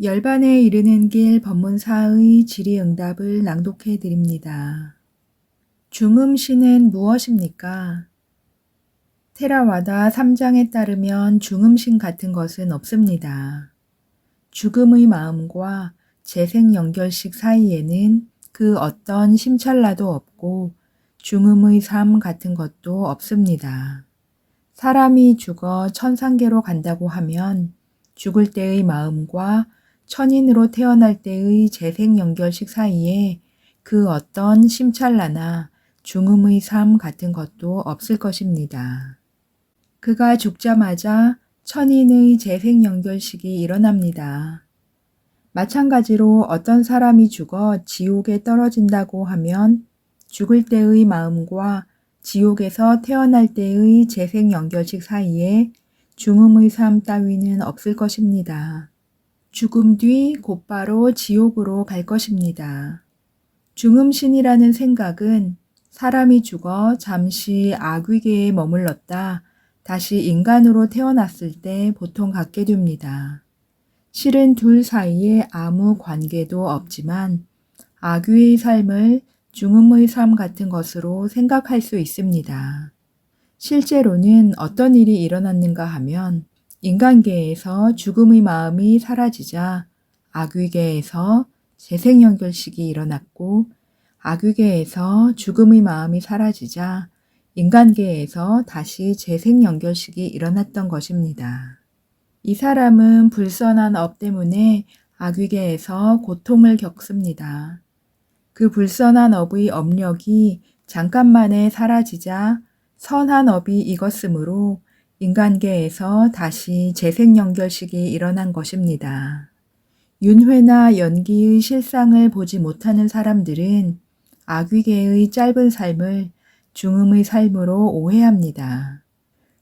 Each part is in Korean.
열반에 이르는 길 법문사의 질의응답을 낭독해 드립니다. 중음신은 무엇입니까? 테라와다 3장에 따르면 중음신 같은 것은 없습니다. 죽음의 마음과 재생 연결식 사이에는 그 어떤 심찰라도 없고 중음의 삶 같은 것도 없습니다. 사람이 죽어 천상계로 간다고 하면 죽을 때의 마음과 천인으로 태어날 때의 재생 연결식 사이에 그 어떤 심찰라나 중음의 삶 같은 것도 없을 것입니다. 그가 죽자마자 천인의 재생 연결식이 일어납니다. 마찬가지로 어떤 사람이 죽어 지옥에 떨어진다고 하면 죽을 때의 마음과 지옥에서 태어날 때의 재생 연결식 사이에 중음의 삶 따위는 없을 것입니다. 죽음 뒤 곧바로 지옥으로 갈 것입니다. 중음신이라는 생각은 사람이 죽어 잠시 악위계에 머물렀다 다시 인간으로 태어났을 때 보통 갖게 됩니다. 실은 둘 사이에 아무 관계도 없지만 악위의 삶을 중음의 삶 같은 것으로 생각할 수 있습니다. 실제로는 어떤 일이 일어났는가 하면 인간계에서 죽음의 마음이 사라지자 악위계에서 재생연결식이 일어났고 악위계에서 죽음의 마음이 사라지자 인간계에서 다시 재생연결식이 일어났던 것입니다. 이 사람은 불선한 업 때문에 악위계에서 고통을 겪습니다. 그 불선한 업의 업력이 잠깐만에 사라지자 선한 업이 익었으므로 인간계에서 다시 재생연결식이 일어난 것입니다. 윤회나 연기의 실상을 보지 못하는 사람들은 악위계의 짧은 삶을 중음의 삶으로 오해합니다.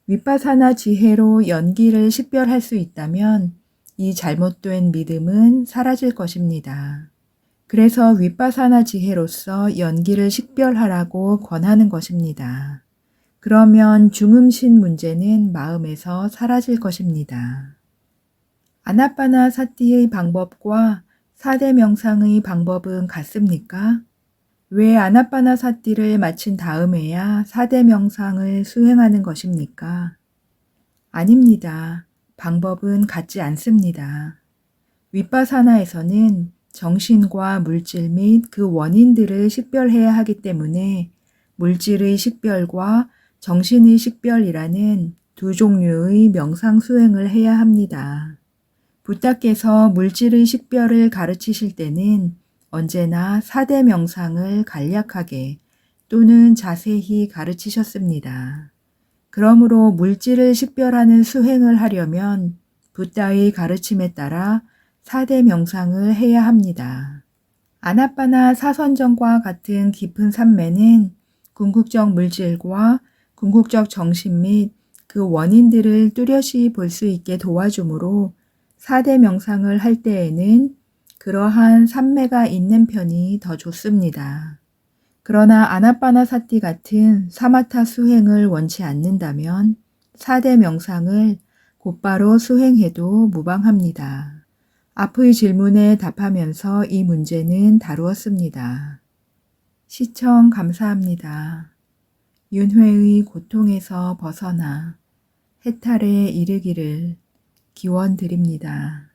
윗바사나 지혜로 연기를 식별할 수 있다면 이 잘못된 믿음은 사라질 것입니다. 그래서 윗바사나 지혜로서 연기를 식별하라고 권하는 것입니다. 그러면 중음신 문제는 마음에서 사라질 것입니다. 아나빠나 사띠의 방법과 사대 명상의 방법은 같습니까? 왜 아나빠나 사띠를 마친 다음에야 사대 명상을 수행하는 것입니까? 아닙니다. 방법은 같지 않습니다. 윗바사나에서는 정신과 물질 및 그 원인들을 식별해야 하기 때문에 물질의 식별과 정신의 식별이라는 두 종류의 명상 수행을 해야 합니다. 부탁께서 물질의 식별을 가르치실 때는 언제나 사대 명상을 간략하게 또는 자세히 가르치셨습니다. 그러므로 물질을 식별하는 수행을 하려면 부다의 가르침에 따라 사대 명상을 해야 합니다. 아나빠나 사선정과 같은 깊은 산매는 궁극적 물질과 궁극적 정신 및 그 원인들을 뚜렷이 볼 수 있게 도와주므로 사대 명상을 할 때에는 그러한 산매가 있는 편이 더 좋습니다. 그러나 아나빠나 사티 같은 사마타 수행을 원치 않는다면 사대 명상을 곧바로 수행해도 무방합니다. 앞의 질문에 답하면서 이 문제는 다루었습니다. 시청 감사합니다. 윤회의 고통에서 벗어나 해탈에 이르기를 기원 드립니다.